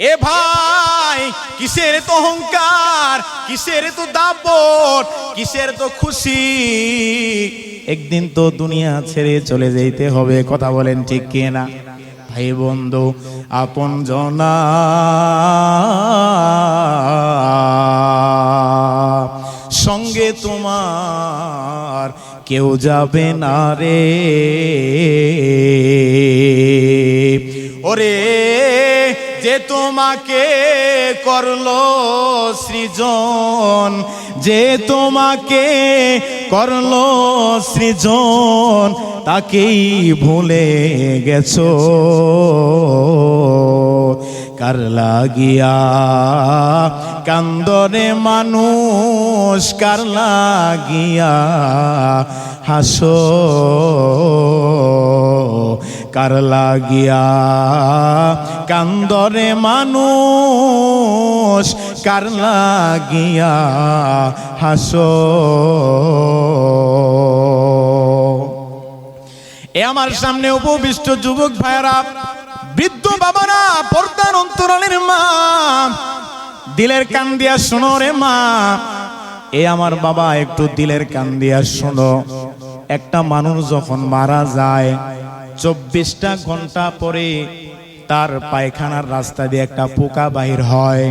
এ ভাই, কিসের তো অহংকার, কিসের তো দাপট, কিসের তো খুশি? একদিন তো দুনিয়া ছেড়ে চলে যেতে হবে, কথা বলেন ঠিক কে না ভাই বন্ধু, আপন জনা সঙ্গে তোমার কেউ যাবে না রে। ওরে তোমাকে করল সৃজন। যে তোমাকে করল সৃজন, তাকেই ভুলে গেছো। কার লাগিয়া কান্দরে মানুষ, কার লাগিয়া হাসো। কার লাগিয়া? কান্দরে মানুষ কার লাগিয়া? হাসো। এ আমার সামনে উপবিষ্ট যুবক ভাইরা বৃদ্ধ বাবারা পর্দার অন্তরালের মা, দিলের কান দিয়া শোনো রে মা। এ আমার বাবা, একটু দিলের কান দিয়া শোনো। একটা মানুষ যখন মারা যায় চব্বিশটা ঘণ্টা পরে তার পায়খানার রাস্তা দিয়ে একটা পোকা বাহির হয়।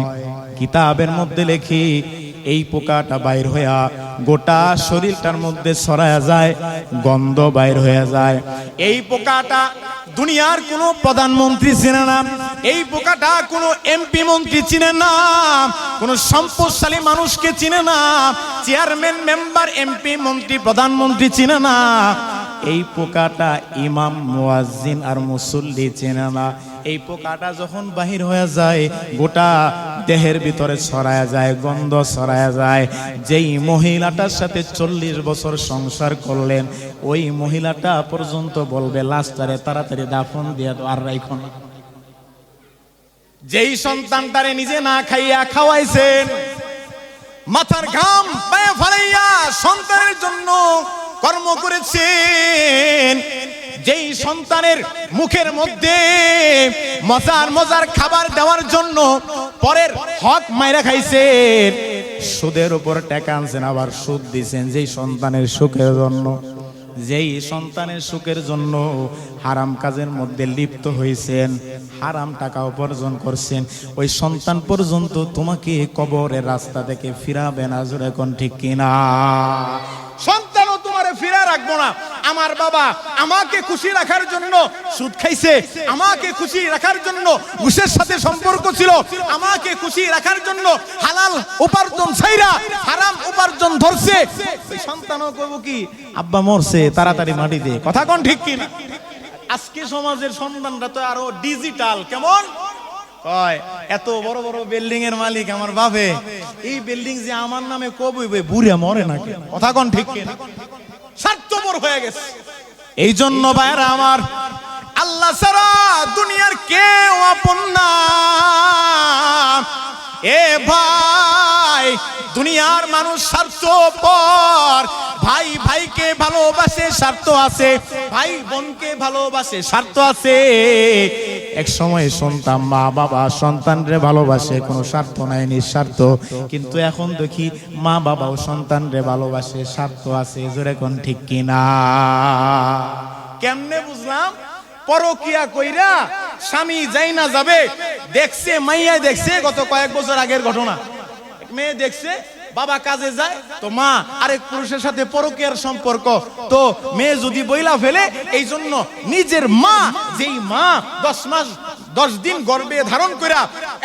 কিতাবের মধ্যে লেখি, এই পোকাটা বাইর হইয়া গোটা শরীরটার মধ্যে ছড়ায়া যায়, গন্ধ বাইর হয়ে যায়। এই পোকাটা দুনিয়ার কোনো প্রধানমন্ত্রী চিনে না। এই পোকাটা কোনো এমপি মন্ত্রী চিনে না। কোনো সম্পদশালী মানুষকে চিনে না। চেয়ারম্যান, মেম্বার, এমপি, মন্ত্রী, প্রধানমন্ত্রী চিনে না। এই পোকাটা ইমাম, মুয়াজ্জিন আর মুসল্লি চেনে না। এই পোকাটা যখন বাহির হয়ে যায়, গোটা দেহের ভিতরে ছড়ায়া যায়, গন্ধ ছড়ায়া যায়। যেই মহিলাটার সাথে চল্লিশ বছর সংসার করলেন, ওই মহিলাটা পর্যন্ত বলবে, লাস্টারে তাড়াতাড়ি দাফন দিয়ে আর রাইখন যেই সন্তান তারে নিজে না খাইয়া খাওয়াইছেন, মাথার ঘাম পায়ে ফালাইয়া সন্তানের জন্য কর্ম করেছেন। যেই সন্তানের মুখের মধ্যে মজার মজার খাবার দেওয়ার জন্য পরের হক মাইরা খাইছেন, সুদের উপর টাকা আনছেন, আবার সুদ দিছেন যেই সন্তানের সুখের জন্য। যেই সন্তানের সুখের জন্য হারাম কাজের মধ্যে লিপ্ত হয়েছেন হারাম টাকা উপার্জন করছেন, ওই সন্তান পর্যন্ত তোমাকে কবরের রাস্তা থেকে ফিরাবে না, জোরে কোন ঠিক কিনা? রাখব না। আমার বাবা আমাকে খুশি রাখার জন্য সুদ খাইছে। আমাকে খুশি রাখার জন্য ঘুষের সাথে সম্পর্ক ছিল। আমাকে খুশি রাখার জন্য হালাল উপার্জন ছাইরা হারাম উপার্জন ধরছে। সন্তানও কইব কি, আব্বা মরছে, তাড়াতাড়ি মাটি দে। কথা কোন ঠিক কি? না? আজকে সমাজের সন্তানরা তো আরও ডিজিটাল কেমন? এত বড় বড় বিল্ডিং এর মালিক আমার বাপে। এই বিল্ডিং যে আমার নামে কবে বুড়ে মরে নাকি? কথা কোন ঠিক কি না? স্বার্থপর হয়ে গেছে এই জন্য ভাইরা আমার আল্লাহ সারা দুনিয়ার কেউ আপন না এ ভাই দুনিয়ার মানুষ স্বার্থপর। ভাই ভাইকে ভালোবাসে, স্বার্থ আছে। ভাই বোনকে ভালোবাসে, স্বার্থ আছে। এক সময় শুনতাম মা বাবা সন্তানরে ভালোবাসে, কোনো স্বার্থ নাই, নিঃস্বার্থ। কিন্তু এখন দেখি মা বাবাও সন্তানরে ভালোবাসে, স্বার্থ আছে, জোরে কোন ঠিক কিনা? কেমনে বুঝলাম? পরকিয়া কইরা স্বামী যাই না যাবে, দেখছে, মাইয়া দেখছে গত কয়েক বছর আগের ঘটনা। মেয়ে দেখছে, বাবা কাজে যায়, তো মা আরেক পুরুষের সাথে পরকিয়ার সম্পর্ক। তো মেয়ে যদি বইলা ফেলে এই জন্য নিজের মা, যেই মা দশ মাস, দশ দিন গর্বে ধারণ কইরা,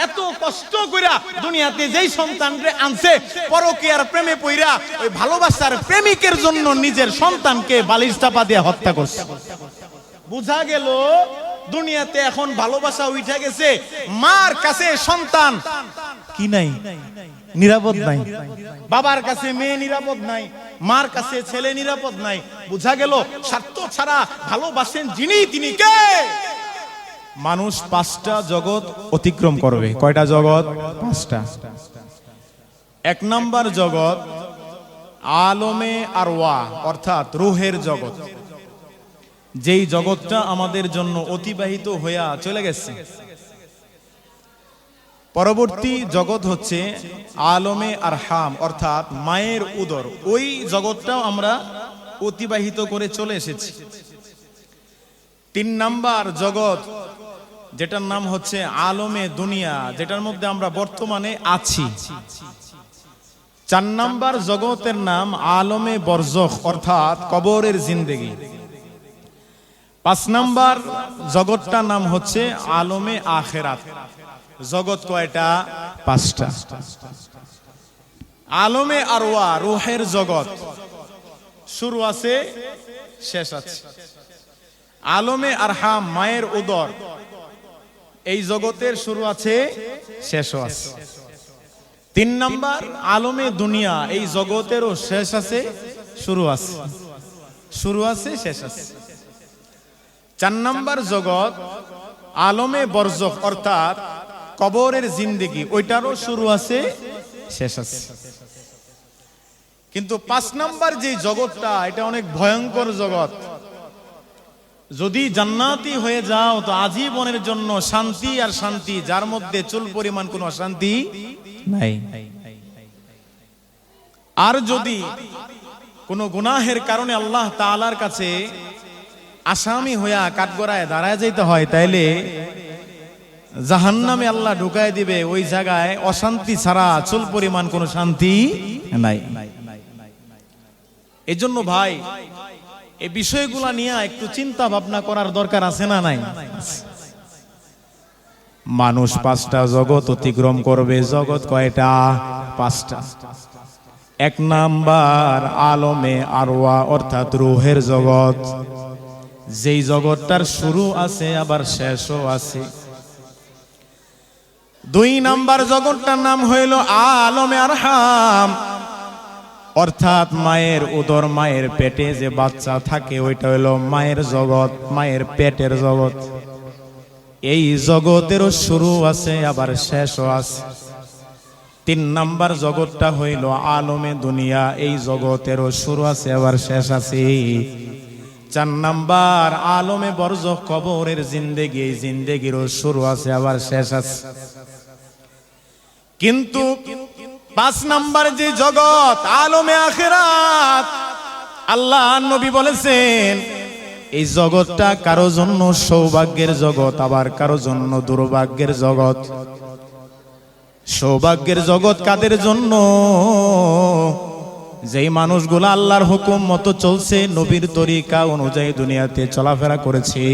এত কষ্ট কইরা দুনিয়াতে যেই সন্তানরে আনছে, পরকিয়ার প্রেমে পইরা, ওই ভালোবাসার প্রেমিকের জন্য নিজের সন্তানকে বালিশ চাপা দিয়ে হত্যা করছে। বুঝা গেল, দুনিয়াতে এখন ভালোবাসা উঠে গেছে, মার কাছে সন্তান কি নাই? নিরাপদ নাই। বাবার কাছে মেয়ে নিরাপদ নাই মার কাছে ছেলে নিরাপদ নাই। বুঝা গেল স্বার্থ ছাড়া ভালোবাসেন যিনি তিনি কে? মানুষ পাঁচটা জগৎ অতিক্রম করবে। কয়টা জগৎ? পাঁচটা। এক নাম্বার জগৎ আলমে আর ওয়া অর্থাৎ রুহের জগৎ। যেই জগৎটা আমাদের জন্য অতিবাহিত হইয়া চলে গেছে। পরবর্তী জগৎ হচ্ছে আলমে আর হাম অর্থাৎ মায়ের উদর। ওই জগৎটাও আমরা অতিবাহিত করে চলে এসেছি। তিন নাম্বার জগৎ, যেটার নাম হচ্ছে আলমে দুনিয়া, যেটার মধ্যে আমরা বর্তমানে আছি। চার নাম্বার জগতের নাম আলমে বরজখ, অর্থাৎ কবরের জিন্দেগি। পাঁচ নাম্বার জগৎটার নাম হচ্ছে আলমে আখেরাত। জগৎ কয়টা? পাঁচটা। আলমে আরওয়া রুহের জগৎ। শুরু আছে শেষ আছে। আলমে আরহাম মায়ের উদর। এই জগতের শুরু আছে শেষও আছে। তিন নাম্বার আলমে দুনিয়া। এই জগতেরও শেষ আছে শুরু আছে। শুরু আছে শেষ আছে। চার নাম্বার জগৎ আলমে বর্জক অর্থাৎ কবরের জিন্দিগি, ওইটারও শুরু আছে, শেষ আছে। কিন্তু পাঁচ নাম্বার যে জগৎটা, এটা অনেক ভয়ঙ্কর জগৎ। যদি জান্নাতি হয়ে যাও, তো আজীবনের জন্য শান্তি আর শান্তি, যার মধ্যে চুল পরিমাণ কোনো অশান্তি নাই। আর যদি কোনো গুনাহের কারণে আল্লাহ তাআলার কাছে আসামি হইয়া কাঠগড়ায় দাঁড়ায় যেতে হয়, তাইলে জাহান্নামে আল্লাহ ঢুকায় দিবে, ওই জায়গায় অশান্তি ছাড়া চুল পরিমাণ কোনো শান্তি নাই। এজন্য ভাই, এই বিষয়গুলা নিয়ে একটু চিন্তা ভাবনা করার দরকার আছে না নাই? মানুষ পাঁচটা জগৎ অতিক্রম করবে, জগৎ কয়টা? পাঁচটা। এক নাম্বার আলমে আরওয়া, অর্থাৎ রুহের জগৎ। যেই জগৎটার শুরু আছে, আবার শেষও আছে। দুই নাম্বার জগৎটার নাম হইল আলমে আরহাম। অর্থাৎ মায়ের উদর, মায়ের পেটে যে বাচ্চা থাকে, ওইটা হইল মায়ের জগৎ, মায়ের পেটের জগৎ। এই জগতেরও শুরু আছে, আবার শেষও আছে। তিন নাম্বার জগৎটা হইল আলমে দুনিয়া, এই জগতেরও শুরু আছে, আবার শেষ আছে। চার নাম্বার আলমে বর্জ কবরের জিন্দেগি, এই জিন্দেগিরও শুরু আছে, আবার শেষ আছে। কিন্তু পাঁচ নাম্বার যে জগৎ, আলমে আখেরাত, আল্লাহ নবী বলেছেন, এই জগৎটা কারও জন্য সৌভাগ্যের জগৎ, আবার কারও জন্য দুর্ভাগ্যের জগৎ। সৌভাগ্যের জগৎ কাদের জন্য? যেই মানুষগুলো আল্লাহর হুকুম মতো চলছে, নবীর তরিকা অনুযায়ী দুনিয়াতে চলাফেরা করেছে।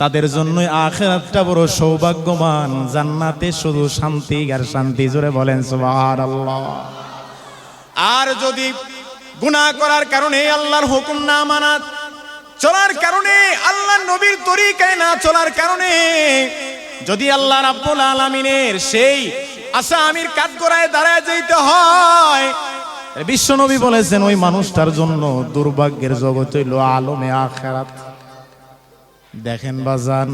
তাদের জন্য আখেরাতটা বড় সৌভাগ্যবান। জান্নাতে শুধু শান্তি আর শান্তি, জোরে বলেন সুবহানাল্লাহ। আর যদি গুনাহ করার কারণে আল্লাহর হুকুম না মানা, চলার কারণে আল্লাহ নবীর তরিকায় না চলার কারণে যদি আল্লাহ রাব্বুল আলামিনের সেই আশা আমির কাঠগড়ায় দাঁড়ায় যেতে হয়, বিশ্বনবী বলেছেন, ওই মানুষটার জন্য দুর্ভাগ্যের জগৎ হইল আলমে আখেরাত। দেখেন বাজান,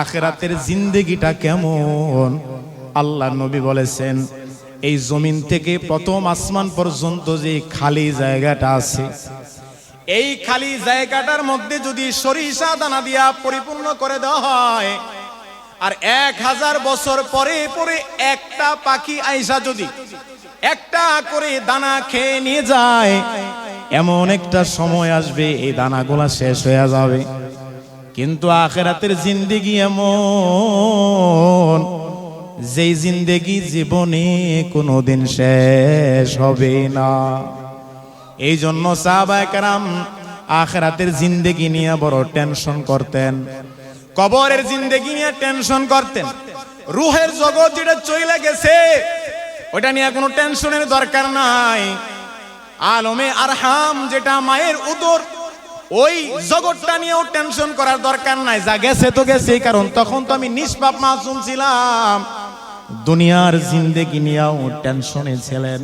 আখেরাতের জিন্দেগিটা কেমন? আল্লাহ নবী বলেছেন, এই জমিন থেকে প্রথম আসমান পর্যন্ত যে খালি জায়গাটা আছে, এই খালি জায়গাটার মধ্যে যদি সরিষা দানা দিয়া পরিপূর্ণ করে দেওয়া হয়, আর এক হাজার বছর পরে পরে একটা পাখি আইসা যদি একটা করে দানা খেয়ে নিয়ে যায়, এমন একটা সময় আসবে, এই দানাগুলা শেষ হয়ে যাবে। কিন্তু আখেরাতের জিন্দেগি এমন, যেই জিন্দেগি জীবনে কোনোদিন শেষ হবে না। এই জন্য সাহবায়াম আখেরাতের জিন্দেগি নিয়ে বড় টেনশন করতেন, কবরের জিন্দেগি নিয়ে টেনশন করতেন। রুহের জগৎ যেটা চলে গেছে ওটা নিয়ে কোনো টেনশনের দরকার নাই। আলমে আরহাম যেটা মায়ের উদর ওই জগৎটা নিয়েও টেনশন করার দরকার নাই, যা গেছে তো গেছে কারণ তখন তো আমি নিষ্পাপ মাসুম ছিলাম। দুনিয়ার জিন্দেগি নিয়েও টেনশনে ছিলেন।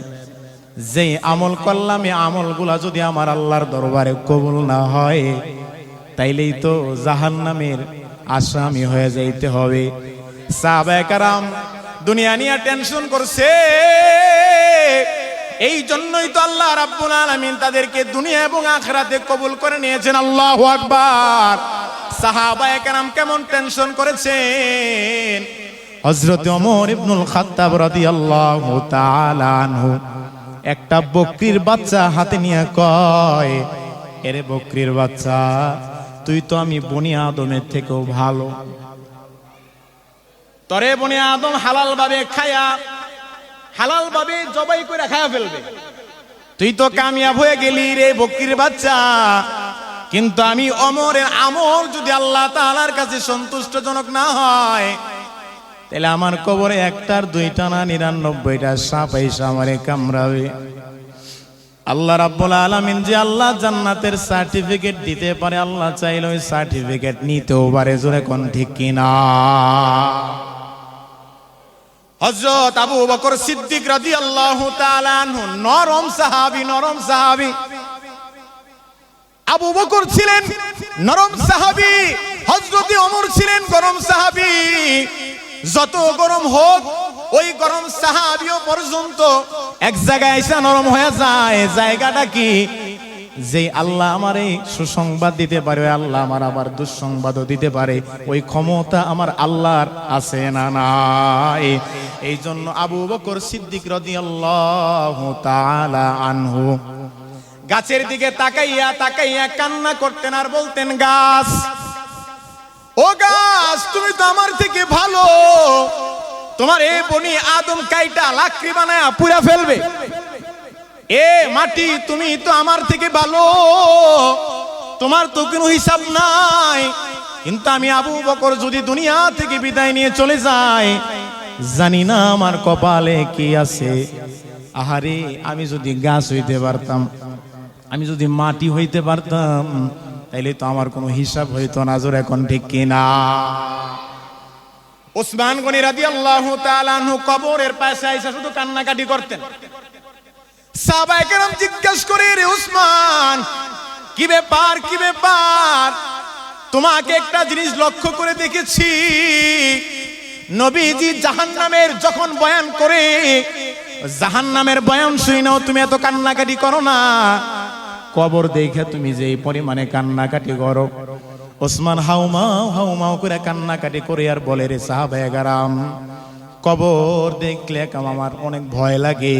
যে আমল করলাম এই আমলগুলা যদি আমার আল্লাহর দরবারে কবুল না হয়, তাইলেই তো জাহান নামের আসামি হয়ে যাইতে হবে। সাহাবায়াম দুনিয়া নিয়ে টেনশন করছে। এই জন্যই তো আল্লাহ রাব্বুল আলামিন তাদেরকে দুনিয়া এবং আখরাতে কবুল করে নিয়েছেন। আল্লাহু আকবার। সাহাবায়ে কেরাম কেমন টেনশন করেছেন? হজরত ওমর ইবনুল খাত্তাব রাদিয়াল্লাহু তাআলা আনহু, একটা বকরির বাচ্চা হাতে নিয়ে কয়, এরে বকরির বাচ্চা, তুই তো আমি বনি আদমের থেকেও ভালো। তরে বনি আদম হালাল ভাবে খায়া হালাল ভাবে জবাই করে খায়া ফেলবে। তুই তো কামিয়াব হয়ে গেলি রে বকির বাচ্চা। কিন্তু আমি অমরের আমল যদি আল্লাহ তাআলার কাছে সন্তুষ্টজনক না হয়, তাহলে আমার কবরে একটার, দুইটা না, নিরানব্বইটা সাপ এসে আমারে কামড়াবে। আল্লাহ রাব্বুল আলামিন যে আল্লাহ জান্নাতের সার্টিফিকেট দিতে পারে, আল্লাহ চাইলে ওই সার্টিফিকেট নিতেও পারে, জোরে কোন ঠিক কিনা? হযরত আবু বকর সিদ্দিক রাদিয়াল্লাহু আল্লাহ নরম সাহাবী, নরম সাহাবি। আবু বকর ছিলেন নরম সাহাবী, হযরত অমর ছিলেন গরম সাহাবি। যত গরম হোক, ওই গরম সাহাবিও পর্যন্ত এক জায়গায় এসে নরম হয়ে যায়। জায়গাটা কি? যে আল্লাহ আমার এই সুসংবাদ দিতে পারে, ওই আল্লাহ আমার আবার দুঃসংবাদও দিতে পারে। ওই ক্ষমতা আমার আল্লাহর আছে না নাই? এই জন্য আবু বকর সিদ্দিক রাদিয়াল্লাহু তাআলা আনহু গাছের দিকে তাকাইয়া তাকাইয়া কান্না করতেন আর বলতেন, গাছ, ও গাছ, তুমি তো আমার থেকে ভালো। তোমার এই বনি আদম কাইটা লাকড়ি বানায় পুরা ফেলবে। এ মাটি তুমি তো আমার থেকে ভালো। তোমার তো কোনো হিসাব নাই। কিন্তু আমি আবু বকর যদি দুনিয়া থেকে বিদায় নিয়ে চলে যাই, জানি না আমার কপালে কি আছে। আহারে, আমি যদি গাছ হইতে পারতাম, আমি যদি মাটি হইতে পারতাম, তাইলে তো আমার কোনো হিসাব হইতো না, জোর এখন ঠিক কিনা ওসমান গনি তাআলা আনহু কবরের পাশে আইসা শুধু কান্নাকাটি করতেন। সাহাবায়ে কেরাম জিজ্ঞেস করে, রে উসমান, কি ব্যাপার কি ব্যাপার? তোমাকে একটা জিনিস লক্ষ্য করে দেখেছি। নবীজি জাহান্নামের যখন বয়ান করে, জাহান্নামের বয়ান শুই নাও, তুমি এত কান্নাকাটি করো না। কবর দেখে তুমি যে পরিমাণে কান্নাকাটি করো। ওসমান হাউমাও হাউমাও করে কান্নাকাটি করে আর বলে, রে সাহাবায়ে গারাম কবর দেখলে আমার অনেক ভয় লাগে।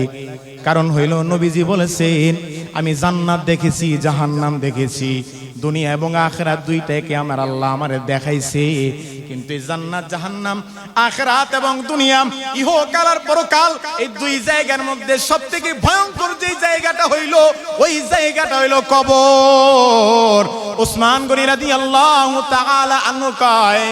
কারণ হইল নবীজি বলেছেন, আমি জান্নাত দেখেছি, জাহান্নাম দেখেছি, দুনিয়া এবং আখরাত দুইটাকে আমার আল্লাহ আমার দেখাইছে। কিন্তু এই জান্নাত, জাহান্নাম, আখরাত এবং দুনিয়া ইহকাল আর পরকাল, এই দুই জায়গার মধ্যে সব থেকে ভয়ঙ্কর যে জায়গাটা হইল, ওই জায়গাটা হইল কবর। ওসমান গনি রাদিয়াল্লাহু তাআলা আনহু কয়,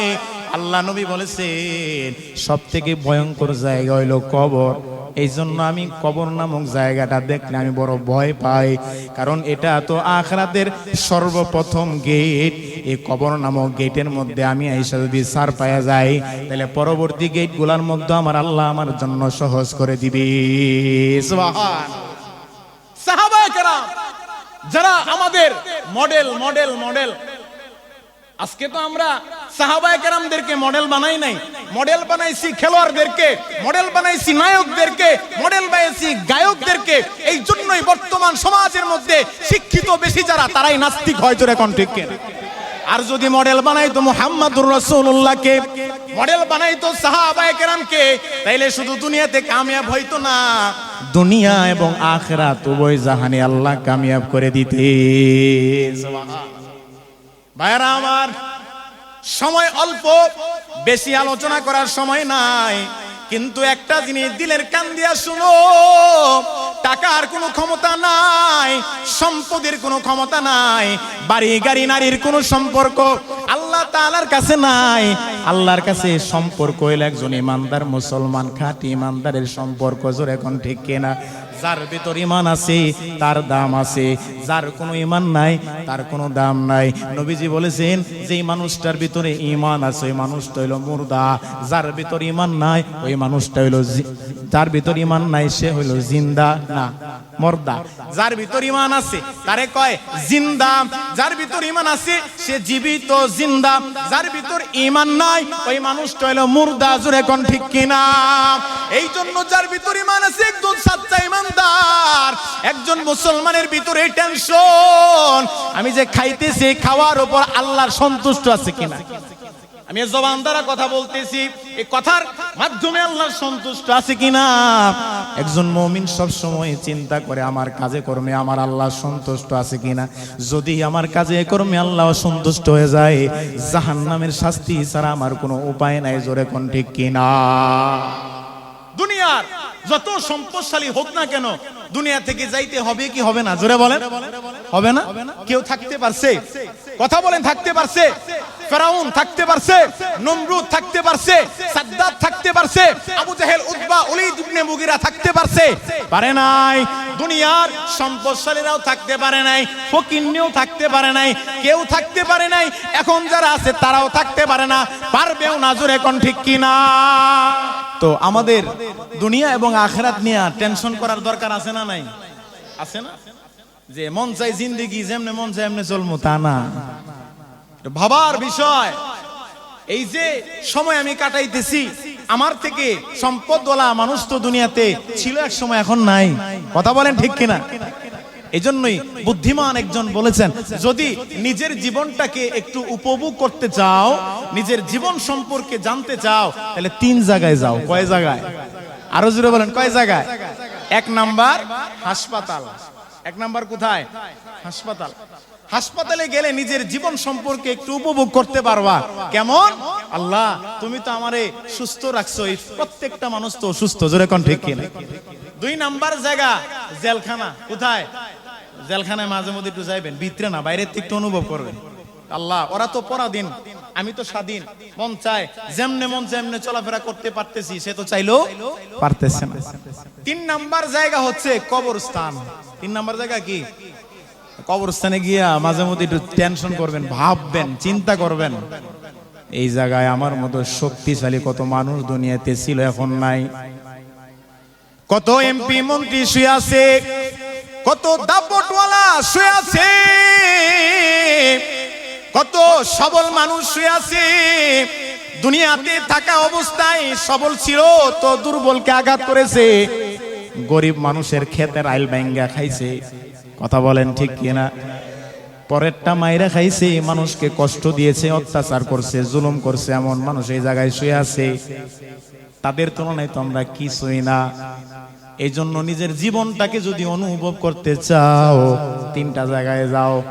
আল্লাহ নবী বলেছেন সব থেকে ভয়ঙ্কর জায়গা হইল কবর। এই জন্য আমি কবর নামক জায়গাটা দেখলে আমি বড় ভয় পাই। কারণ এটা তো আখরাতের সর্বপ্রথম গেট। এই কবর নামক গেটের মধ্যে আমি আইসা যদি সার পাওয়া যায় তাহলে পরবর্তী গেটগুলার মধ্যে আমার আল্লাহ আমার জন্য সহজ করে দিবে। যারা আমাদের মডেল মডেল মডেল আজকে তো আমরা সাহাবায়ে কেরামদেরকে মডেল বানাই নাই। মডেল বানাইছি খেলোয়াড়দেরকে, মডেল বানাইছি নায়কদেরকে, মডেল বানাইছি গায়কদেরকে। এই জন্যই বর্তমান সমাজের মধ্যে শিক্ষিত বেশি যারা, তারাই নাস্তিক হয় জোরে কোন ঠিক আর যদি মডেল বানাইতো মুহাম্মাদুর রাসূলুল্লাহকে, মডেল বানাইতো সাহাবায়ে কেরামকে তাইলে শুধু দুনিয়াতে কামিয়াব হইতো না, দুনিয়া এবং আখিরাত উভয় জাহানে আল্লাহ কামিয়াব করে দিতে ভাইরা আমার সময় অল্প, বেশি আলোচনা করার সময় নাই। কিন্তু একটা জিনিস দিলের কান দিয়া শুনো, টাকার কোনো ক্ষমতা নাই, সম্পদের কোনো ক্ষমতা নাই, বাড়ি, গাড়ি, নারীর কোনো সম্পর্ক আল্লাহ তাআলার কাছে নাই। আল্লাহর কাছে সম্পর্ক হইল একজন ইমানদার মুসলমান, খাঁটি ইমানদারের সম্পর্ক জোর এখন ঠিক কিনা? যার ভিতর ইমান আছে, তার দাম আছে। যার কোনো ইমান নাই, তার কোনো দাম নাই। নবীজি বলেছেন যে মানুষটার ভিতরে ইমান আছে, ওই মানুষটা হইল মুর্দা। যার ভিতর ইমান নাই, ওই মানুষটা হইল যার ভিতর ইমান নাই, সে হইল জিন্দা। না। মর্দা। যার ভিতর ইমান আছে, তারে কয় জিন্দা। যার ভিতর ইমান আছে, সে জীবিত জিন্দা। যার ভিতর ইমান নাই, ওই মানুষটা হইল মুর্দা, জোরে কোন ঠিক কিনা? এই জন্য যার ভিতর ইমান আছে, একজন সাচ্চা ইমানদার একজন মুসলমানের ভিতরে টেনশন আমি যে খাইতেছি, খাওয়ার উপর আল্লাহর সন্তুষ্ট আছে কিনা? আমি জবান দ্বারা কথা বলতেছি, এই কথার মাধ্যমে আল্লাহ সন্তুষ্ট আছে কিনা? একজন মমিন সব সময় চিন্তা করে, আমার কাজে কর্মে আমার আল্লাহ সন্তুষ্ট আছে কিনা? যদি আমার কাজে কর্মে আল্লাহ সন্তুষ্ট হয়ে যায়, জাহান্নামের শাস্তি ছাড়া আমার কোনো উপায় নাই, জোরে কোন ঠিক কিনা? দুনিয়ার যত সম্পদশালী হোক না কেন, দুনিয়া থেকে যাইতে হবে কি হবে না? জোরে বলেন। হবে না? কেউ থাকতে পারছে? কথা বলেন, থাকতে পারছে? ফেরাউন থাকতে পারছে, নমরুদ থাকতে পারছে, সাদ্দাত থাকতে পারছে, আবু জাহেল, উতবা, উলিদ ইবনে মুগিরা থাকতে পারছে। পারে নাই। দুনিয়ার সম্পদশালীরাও থাকতে পারে নাই ফকিন্নিও থাকতে পারে নাই, কেউ থাকতে পারে নাই। এখন যারা আছে তারাও থাকতে পারে না, পারবেও না এখন ঠিক কিনা তো আমাদের দুনিয়া এবং আখেরাত নিয়ে টেনশন করার দরকার আছে না নাই? আছে না? যে মন চাই জিন্দিগি, যেমনে মন চাই এমনি চলমু, তা না। ভাবার বিষয়। এই যে সময় আমি কাটাইতেছি, আমার থেকে সম্পদওয়ালা মানুষ তো দুনিয়াতে ছিল এক সময়, এখন নাই। কথা বলেন ঠিক কিনা? এই জন্যই বুদ্ধিমান একজন বলেছেন, যদি নিজের জীবনটাকে একটু উপভোগ করতে চাও, নিজের জীবন সম্পর্কে জানতে চাও, তাহলে তিন জায়গায় যাও। কয় জায়গায়? আরও জুড়ে বলেন, কয় জায়গায়? এক নাম্বার হাসপাতাল। এক নাম্বার কোথায়? হাসপাতাল। হাসপাতালে গেলে নিজের জীবন সম্পর্কে একটু উপভোগ করতে পারবা। কেমন? আল্লাহ, তুমি তো আমারে সুস্থ রাখছো, এই প্রত্যেকটা মানুষ তো সুস্থ জোরে কোন ঠিক কিনা? দুই নাম্বার জায়গা, জেলখানা, কোথায়? জেলখানায় মাঝে মধ্যে একটু যাইবেন, ভিতরে না বাইরের থেকে একটু অনুভব করবেন। আল্লাহ, ওরা তো পরাধীন, আমি তো স্বাধীন, মন চায় যেমনে মন যেমনে চলাফেরা করতে পারতেছি, সে তো চাইলো পারতেছে না। তিন নাম্বার জায়গা হচ্ছে কবরস্থান। তিন নাম্বার জায়গা কি? কবরস্থানে গিয়া মাঝে মধ্যে একটু টেনশন করবেন, ভাববেন, চিন্তা করবেন। এই জায়গায় আমার মতো শক্তিশালী কত মানুষ দুনিয়াতে ছিল, এখন নাই। কত এমপি মন্ত্রী শুয়ে আছে, কত দাপটওয়ালা শুয়ে আছে, কত সবল মানুষ শুয়ে আছে। দুনিয়াতে থাকা অবস্থায় সবল ছিল, তো দুর্বলকে আঘাত করেছে। গরিব মানুষের ক্ষেতের আইল ব্যাঙ্গা খাইছে। কথা বলেন ঠিক কিনা? পরেরটা মাইরা খাইছে, মানুষকে কষ্ট দিয়েছে, অত্যাচার করছে, জুলুম করছে, এমন মানুষ এই জায়গায় শুয়ে আছে। তাদের তুলনায় তো আমরা কিছুই না। এই জন্য নিজের জীবনটাকে যদি অনুভব করতে চাও, তিনটা জায়গায় যাও।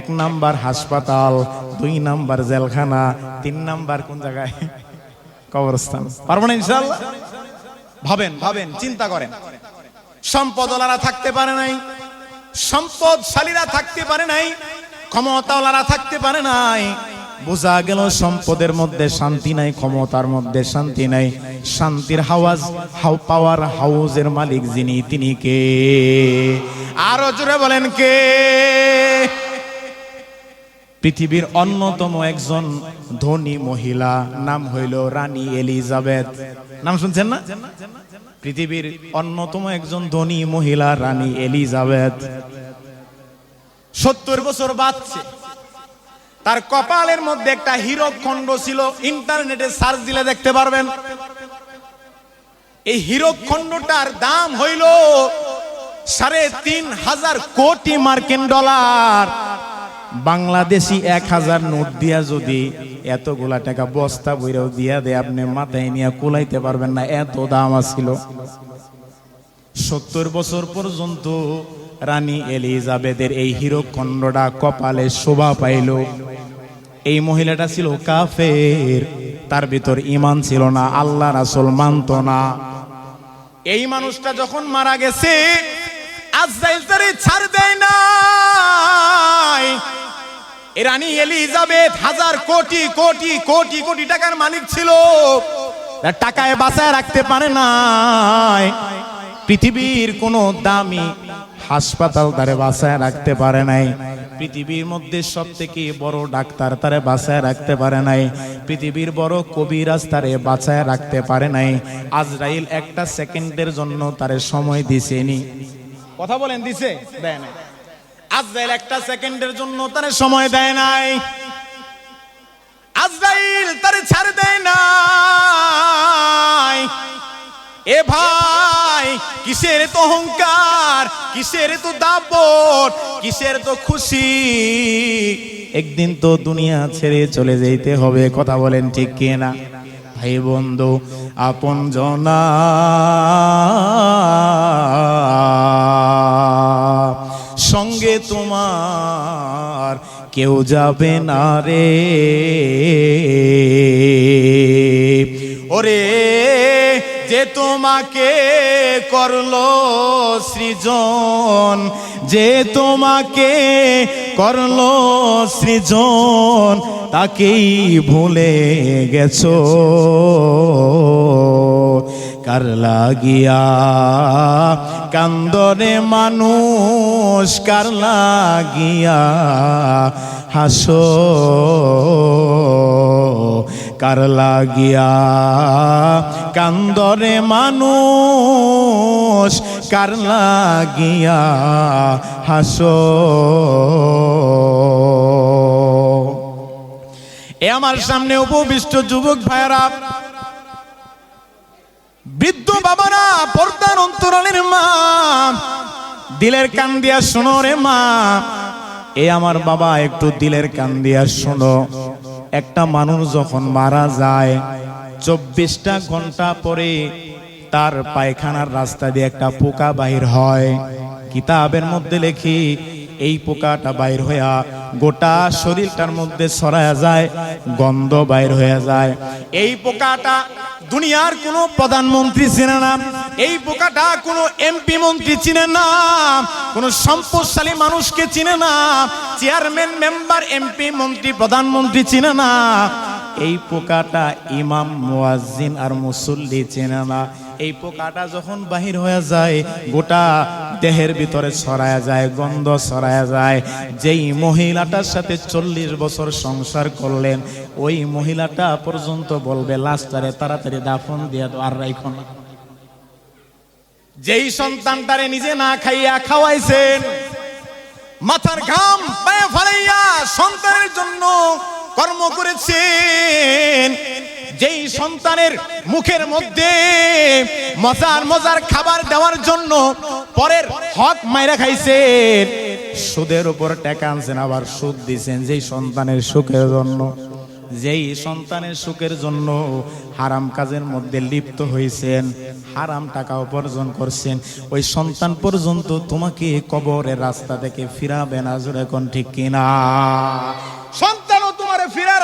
এক নাম্বার হাসপাতাল, দুই নাম্বার জেলখানা, তিন নাম্বার কোন জায়গায়? কবরস্থান। পারব না ইনশাল্লাহ ভাবেন ভাবেন, চিন্তা করেন। সম্পদ সম্পদওয়ালারা থাকতে পারে নাই। সম্পদশালীরা থাকতে পারে নাই, ক্ষমতাওয়ালারা থাকতে পারে নাই। বোঝা গেল সম্পদের মধ্যে শান্তি নাই, ক্ষমতার মধ্যে শান্তি নাই। শান্তির হাওয়াজ হাউ পাওয়ার হাউজের মালিক যিনি, তিনি কে? আরও জোরে বলেন কে? পৃথিবীর অন্যতম একজন ধনী মহিলা, নাম হইল রানী এলিজাবেথ। নাম শুনছেন না? পৃথিবীর অন্যতম একজন ধনী মহিলা রানী এলিজাবেথ। সত্তর বছর বাঁচছে। তার কপালের মধ্যে একটা হীরক খণ্ড ছিল, ইন্টারনেটে সার্চ দিলে দেখতে পারবেন। এই হীরক খণ্ডটার দাম হইল সাড়ে তিন হাজার কোটি মার্কিন ডলার। বাংলাদেশি এক হাজার নোট দিয়া যদি এতগুলা টাকা বস্তা বইরাও দিয়া দেয়, আপনি মাথায় নিয়ে কুলাইতে পারবেন না, এত দাম আছিল। সত্তর বছর পর্যন্ত রানী এলিজাবেদের এই হীরক খণ্ডটা কপালে শোভা পাইল। এই মহিলাটা ছিল কাফের, তার ভিতর ইমান ছিল না, আল্লাহ রাসুল মানত না। এই মানুষটা যখন মারা গেছে তারে ছাড় দেয় এ রানী এলিজাবেথ হাজার কোটি কোটি কোটি কোটি টাকার মালিক ছিল। টাকায় বাঁচায় রাখতে পারে নাই। পৃথিবীর কোনো দামি হাসপাতাল তারে বাঁচায় রাখতে পারে নাই। পৃথিবীর মধ্যে সব থেকে বড় ডাক্তার তারে বাঁচায় রাখতে পারে নাই। পৃথিবীর বড় কবিরাজ তারে বাঁচায় রাখতে পারে নাই। আজরাইল একটা সেকেন্ডের জন্য তারে সময় দিছেনি কথা বলেন, দিছে? দেয় নাই। আজরাইল একটা সেকেন্ডের জন্য তারে সময় দেয় নাই। আজরাইল তারে ছাড় দেয় নাই। এ ভাই, কিসের তো অহংকার? কিসের তো দাপট? কিসের তো খুশি? একদিন তো দুনিয়া ছেড়ে চলে যেতে হবে, কথা বলেন ঠিক কি না ভাই বন্ধু, আপন জনা সঙ্গে তোমার কেউ যাবে না রে। ওরে, যে তোমাকে করল সৃজন, যে তোমাকে করল সৃজন, তাকেই ভুলে গেছো। কার লাগিয়া কান্দরে মানুষ কার লাগিয়া হাসো? কার লাগিয়া? কান্দরে মানুষ কার লাগিয়া হাসো? এ আমার সামনে উপবিষ্ট যুবক ভাইরা বৃদ্ধ বাবারা, পর্দার অন্তরালের মা, দিলের কান দিয়া শোনো রে মা। এ আমার বাবা, একটু দিলের কান দিয়া শোনো। একটা মানুষ যখন মারা যায়, চব্বিশটা ঘণ্টা পরে তার পায়খানার রাস্তা দিয়ে একটা পোকা বাহির হয়। কিতাবের মধ্যে লেখি, এই পোকাটা বাইর হইয়া গোটা শরীরটার মধ্যে ছড়ায়া যায়, গন্ধ বাইর হয়ে যায়। এই পোকাটা দুনিয়ার কোনো প্রধানমন্ত্রী চিনে না, এই পোকাটা কোনো এমপি মন্ত্রী চিনে না, কোনো সম্পদশালী মানুষকে চিনে না, চেয়ারম্যান, মেম্বার, এমপি, মন্ত্রী, প্রধানমন্ত্রী চিনে না। এই পোকাটা ইমাম, মুয়াজ্জিন আর মুসল্লি চেনে না। এই পোকাটা যখন বাহির হয়ে যায়, গোটা দেহের ভিতরে ছড়ায়া যায়, গন্ধ ছড়ায়া যায়। যেই মহিলাটার সাথে চল্লিশ বছর সংসার করলেন, ওই মহিলাটা পর্যন্ত বলবে, লাস্টারে তাড়াতাড়ি দাফন দিয়ে তো আর রাইখ না। যেই সন্তানটারে নিজে না খাইয়া খাওয়াইছেন, মাথার ঘাম পায়ে ফালাইয়া সন্তানের জন্য কর্ম করেছেন যেই সন্তানের মুখের মধ্যে মজার মজার খাবার দেওয়ার জন্য পরের হক মাইরা খাইছেন, সুদের উপর টাকা আনছেন, আবার সুদ দিছেন যেই সন্তানের সুখের জন্য। যেই সন্তানের সুখের জন্য হারাম কাজের মধ্যে লিপ্ত হয়েছেন হারাম টাকা উপার্জন করছেন, ওই সন্তান পর্যন্ত তোমাকে কবরের রাস্তা থেকে ফিরাবে না, জোরে এখন ঠিক কিনা?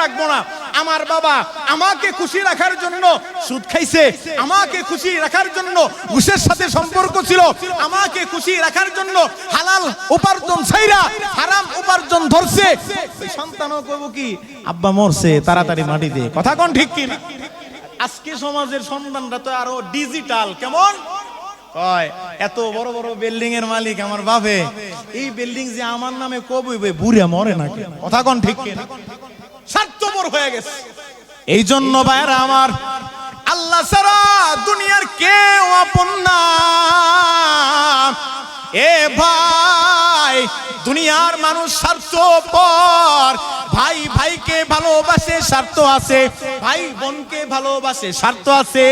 রাখব না। আমার বাবা আমাকে খুশি রাখার জন্য সুদ খাইছে, আমাকে খুশি রাখার জন্য ঘুষের সাথে সম্পর্ক ছিল, আমাকে খুশি রাখার জন্য হালাল উপার্জন ছাইরা হারাম উপার্জন ধরছে। ওই সন্তানও কইব কি, আব্বা মরছে, তাড়াতাড়ি মাটি দে। কথা কোন ঠিক কি আজকে সমাজের সন্তানরা তো আরও ডিজিটাল কেমন? এত বড় বড় বিল্ডিং এর মালিক আমার বাপে। এই বিল্ডিং যে আমার নামে কবই বুড়ে মরে না কেন? কথা কোন ঠিক কি? স্বার্থপর হয়ে গেছে। এই জন্য ভাইরা আমার আল্লাহ সারা দুনিয়ার কেউ আপন না। এ ভাই, দুনিয়ার মানুষ স্বার্থপর। ভাই ভাইকে ভালোবাসে, স্বার্থ আছে। ভাই বোনকে ভালোবাসে, স্বার্থ আছে।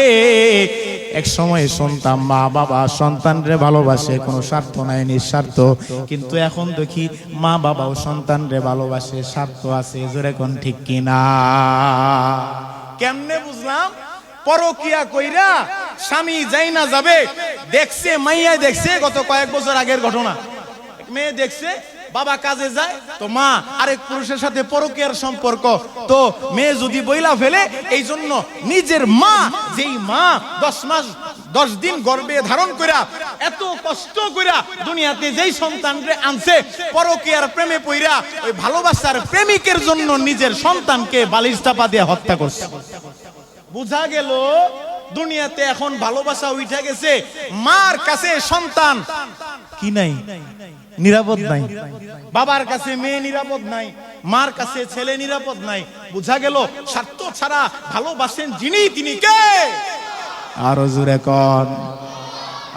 এক সময় শুনতাম মা, বাবা সন্তানরে ভালোবাসে, কোনো স্বার্থ নাই, নিঃস্বার্থ। কিন্তু এখন দেখি মা, বাবাও সন্তানরে ভালোবাসে, স্বার্থ আছে, জোরে কোন ঠিক কিনা? কেমনে বুঝলাম? পরকিয়া কইরা স্বামী যাই না যাবে, দেখছে, মাইয়া দেখছে গত কয়েক বছর আগের ঘটনা। মেয়ে দেখছে, বাবা কাজে যায়, তো মা আরেক পুরুষের সাথে পরকিয়ার সম্পর্ক। তো মেয়ে যদি বইলা ফেলে এই জন্য নিজের মা, যেই মা দশ মাস, দশ দিন গর্বে ধারণ কইরা, এত কষ্ট কইরা দুনিয়াতে যেই সন্তানরে আনছে, পরকিয়ার প্রেমে পইরা, ওই ভালোবাসার প্রেমিকের জন্য নিজের সন্তানকে বালিশ চাপা দিয়ে হত্যা করছে। বুঝা গেল, দুনিয়াতে এখন ভালোবাসা উঠে গেছে। মার কাছে সন্তান। কি নাই? নিরাপদ নাই। বাবার কাছে মেয়ে নিরাপদ নাই। মার কাছে ছেলে নিরাপদ নাই। বুঝা গেল, স্বার্থ ছাড়া ভালোবাসেন যিনি, তিনি কে? আরও জোরে কন।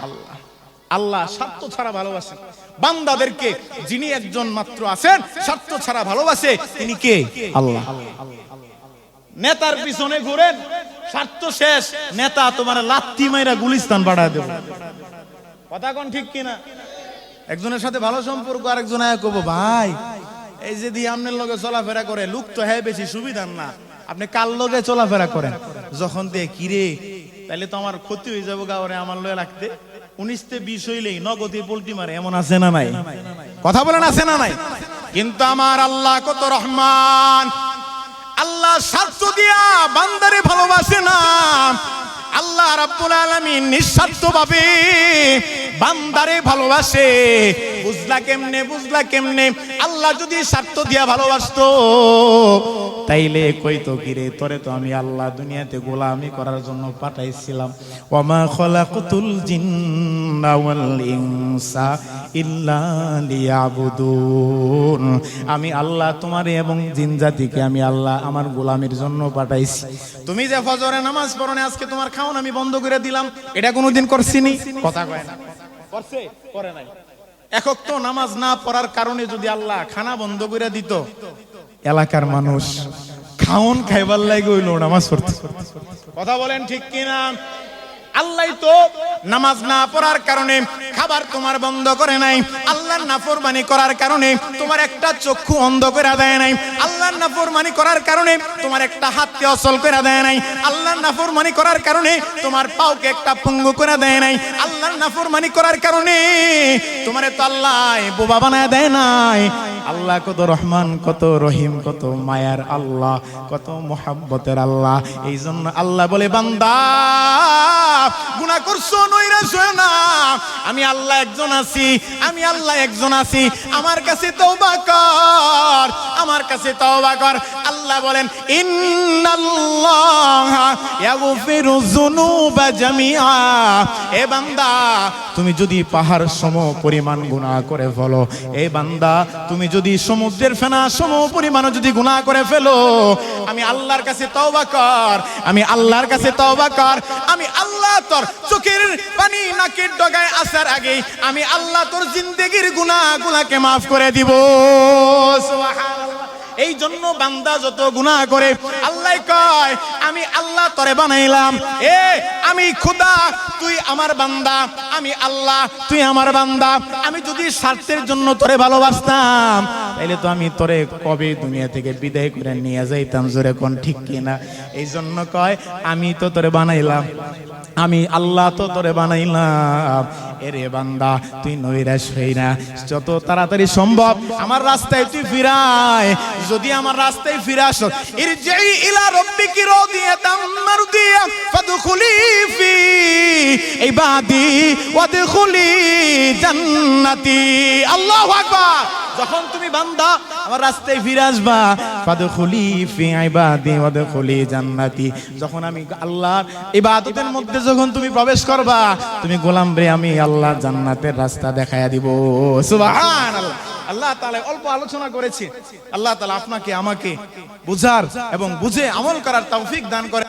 আল্লাহ। আল্লাহ স্বার্থ ছাড়া ভালোবাসেন। বান্দাদেরকে যিনি একজন মাত্র আছেন, স্বার্থ ছাড়া ভালোবাসে, তিনি কে? আল্লাহ। নেতার পিছনে ঘুরেন। স্বার্থ শেষ। নেতা তোমার লাত্তি মাইরা গুলিস্তান বাড়ায় দেব। কথা কোন ঠিক কিনা? একজনের সাথে ভালো সম্পর্ক, আরেকজন আয়া কব ভাই, এই যে দিয়ে আপনার লগে চলাফেরা করে, লুক তো হ্যাঁ বেশি সুবিধার না। আপনি কাল লগে চলাফেরা করেন? যখন দিয়ে কিরে তাহলে তো আমার ক্ষতি হয়ে যাব গাওয়ারে আমার লয়ে রাখতে? উনিশতে বিশ হইলেই নগদে পোল্টি মারে, এমন আছে না নাই? কথা বলেন, আছে না নাই? কিন্তু আমার আল্লাহ কত রহমান। আল্লাহ স্বার্থ দিয়া বান্দারে ভালোবাসে না। আল্লাহ রাব্বুল নিঃস্বার্থ ভাবে বান্দারে ভালোবাসে। বুঝলা কেমনে বুঝলা কেমনে? আল্লাহ যদি স্বার্থ দিয়া ভালোবাসতো, তাইলে কইতো কিরে তোরে তো আমি আল্লাহ দুনিয়াতে গোলামি করার জন্য পাঠাইছিলাম। ওমা খলাকতুল জিন্না ওয়াল ইনসা ইল্লা লিয়াবুদুন। আমি আল্লাহ তোমার এবং জিন জাতিকে আমি আল্লাহ আমার গোলামির জন্য পাঠাইছি। তুমি যে ফজরে নামাজ পড়নে আজকে তোমার খাওন আমি বন্ধ করে দিলাম। এটা কোনোদিন করছিনি কথা কয় না। নাই। একক তো নামাজ না পড়ার কারণে যদি আল্লাহ খানা বন্ধ করে দিত এলাকার মানুষ খাওন খাইবার লাগে নামাজ পড়তে। কথা বলেন ঠিক কিনা? আল্লাহ তো নামাজ না পড়ার কারণে খাবার তোমার বন্ধ করে নাই। আল্লাহর নাফরমানি করার কারণে তোমার একটা চক্ষু অন্ধ করে দেয় নাই। আল্লাহর নাফরমানি করার কারণে তোমার একটা হাতকে অচল করে দেয় নাই। আল্লাহর নাফরমানি করার কারণে তোমার পাওকে একটা পঙ্গু করে দেয় নাই। আল্লাহর নাফরমানি করার কারণে তোমার তো আল্লাহ বোবা বানায় দেয় নাই। আল্লাহ কত রহমান, কত রহিম, কত মায়ার আল্লাহ, কত মোহাব্বতের আল্লাহ। এই জন্য আল্লাহ বলে, বান্দা গুনাহ করছ নৈরাশ না। আমি আল্লাহ একজন আছি, আমি আল্লাহ একজন আছি। আমার কাছে তওবা কর, আমার কাছে তওবা কর। আল্লাহ বলেন তুমি যদি পাহাড় সম পরিমাণ গুনাহ করে ফেলো, এ বান্দা, তুমি যদি সমুদ্রের ফেনা সম পরিমাণ যদি গুনাহ করে ফেলো, আমি আল্লাহর কাছে তওবা কর, আমি আল্লাহর কাছে তওবা কর, আমি আল্লাহ তোর চোখের পানি নাকের ডগায় আসার আগে আমি আল্লাহ তোর জিন্দেগির গুনাহগুলোকে মাফ করে দিব। এই জন্য বান্দা যত গুনাহ করে, আল্লাহ কয়, আমি আল্লাহ তরে বানাইলাম। এ, আমি খুদা, তুই আমার বান্দা। আমি আল্লাহ, তুই আমার বান্দা। আমি যদি স্বার্থের জন্য তোরে ভালোবাসতাম, তাইলে তো আমি তোরে কবে দুনিয়া থেকে বিদায় করে নিয়ে যাইতাম, জোরে কোন ঠিক কিনা? এই জন্য কয়, আমি তো তোরে বানাইলাম। আমি আল্লাহ তো তোরে বানাইলাম। এরে বান্দা, তুই নৈরাশ হই না। যত তাড়াতাড়ি সম্ভব আমার রাস্তায় তুই ফিরায়। যদি আমার রাস্তায় ফিরাস ইরজিই ইলা রাব্বিকি রাদিয়াতাম মারদিয়া ফাদখুলি ফি ইবাদি ওয়াদখুলি জান্নাতি। আল্লাহু আকবার। যখন তুমি বান্দা, আমার রাস্তায় ফিরে আসবা। ফাদখুলি ফি ইবাদি ওয়াদখুলি জান্নাতি। যখন আমি আল্লাহর ইবাদতের মধ্যে যখন তুমি প্রবেশ করবা, তুমি গোলাম রে, আমি আল্লাহ জান্নাতের রাস্তা দেখায়া দিব। সুবহানাল্লাহ। আল্লাহ তাআলা অল্প আলোচনা করেছি। আল্লাহ তাআলা আপনাকে, আমাকে বুঝার এবং বুঝে আমল করার তৌফিক দান করে।